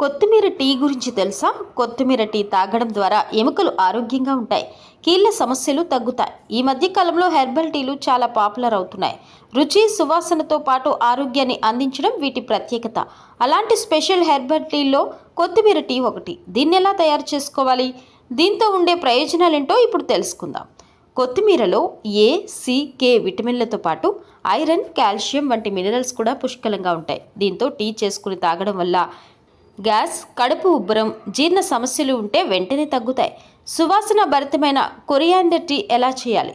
కొత్తిమీర టీ గురించి తెలుసా? కొత్తిమీర టీ తాగడం ద్వారా ఎముకలు ఆరోగ్యంగా ఉంటాయి. కీళ్ళ సమస్యలు తగ్గుతాయి. ఈ మధ్య కాలంలో హెర్బల్ టీలు చాలా పాపులర్ అవుతున్నాయి. రుచి సువాసనతో పాటు ఆరోగ్యాన్ని అందించడం వీటి ప్రత్యేకత. అలాంటి స్పెషల్ హెర్బల్ టీల్లో కొత్తిమీర టీ ఒకటి. దీన్ని ఎలా తయారు చేసుకోవాలి? దీంతో ఉండే ప్రయోజనాలేంటో ఇప్పుడు తెలుసుకుందాం. కొత్తిమీరలో ఏ సి కే విటమిన్లతో పాటు ఐరన్ కాల్షియం వంటి మినరల్స్ కూడా పుష్కలంగా ఉంటాయి. దీంతో టీ చేసుకుని తాగడం వల్ల గ్యాస్ కడుపు ఉబ్బరం జీర్ణ సమస్యలు ఉంటే వెంటనే తగ్గుతాయి. సువాసన భరితమైన కొరియాండర్ టీ ఎలా చేయాలి?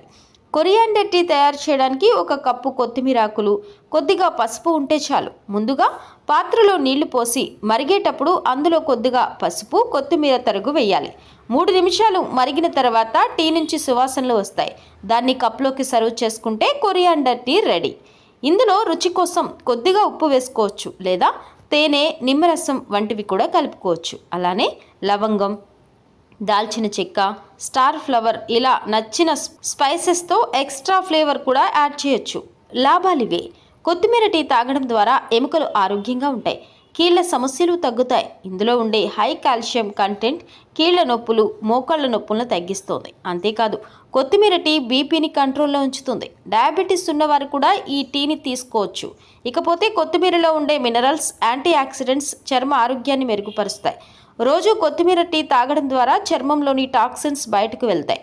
కొరియాండర్ టీ తయారు చేయడానికి ఒక కప్పు కొత్తిమీర ఆకులు కొద్దిగా పసుపు ఉంటే చాలు. ముందుగా పాత్రలో నీళ్ళు పోసి మరిగేటప్పుడు అందులో కొద్దిగా పసుపు కొత్తిమీర తరుగు వేయాలి. మూడు నిమిషాలు మరిగిన తర్వాత టీ నుంచి సువాసనలు వస్తాయి. దాన్ని కప్లోకి సర్వ్ చేసుకుంటే కొరియాండర్ టీ రెడీ. ఇందులో రుచి కోసం కొద్దిగా ఉప్పు వేసుకోవచ్చు లేదా తేనె నిమ్మరసం వంటివి కూడా కలుపుకోవచ్చు. అలానే లవంగం దాల్చిన చెక్క స్టార్ ఫ్లవర్ ఇలా నచ్చిన స్పైసెస్తో ఎక్స్ట్రా ఫ్లేవర్ కూడా యాడ్ చేయొచ్చు. లాభాలివే. కొత్తిమీర టీ తాగడం ద్వారా ఎముకలు ఆరోగ్యంగా ఉంటాయి. కీళ్ళ సమస్యలు తగ్గుతాయి. ఇందులో ఉండే హై కాల్షియం కంటెంట్ కీళ్ళ నొప్పులు మోకాళ్ళ నొప్పులను తగ్గిస్తుంది. అంతేకాదు కొత్తిమీర టీ బీపీని కంట్రోల్లో ఉంచుతుంది. డయాబెటీస్ ఉన్నవారు కూడా ఈ టీని తీసుకోవచ్చు. ఇకపోతే కొత్తిమీరలో ఉండే మినరల్స్ యాంటీ ఆక్సిడెంట్స్ చర్మ ఆరోగ్యాన్ని మెరుగుపరుస్తాయి. రోజు కొత్తిమీర టీ తాగడం ద్వారా చర్మంలోని టాక్సిన్స్ బయటకు వెళ్తాయి.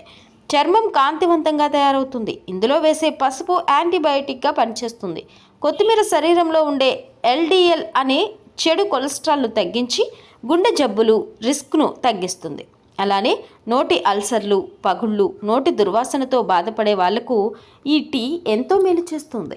చర్మం కాంతివంతంగా తయారవుతుంది. ఇందులో వేసే పసుపు యాంటీబయాటిక్గా పనిచేస్తుంది. కొత్తిమీర శరీరంలో ఉండే ఎల్డిఎల్ అనే చెడు కొలెస్ట్రాల్ను తగ్గించి గుండె జబ్బులు రిస్క్ను తగ్గిస్తుంది. అలానే నోటి అల్సర్లు పగుళ్ళు నోటి దుర్వాసనతో బాధపడే వాళ్ళకు ఈ టీ ఎంతో మేలు చేస్తుంది.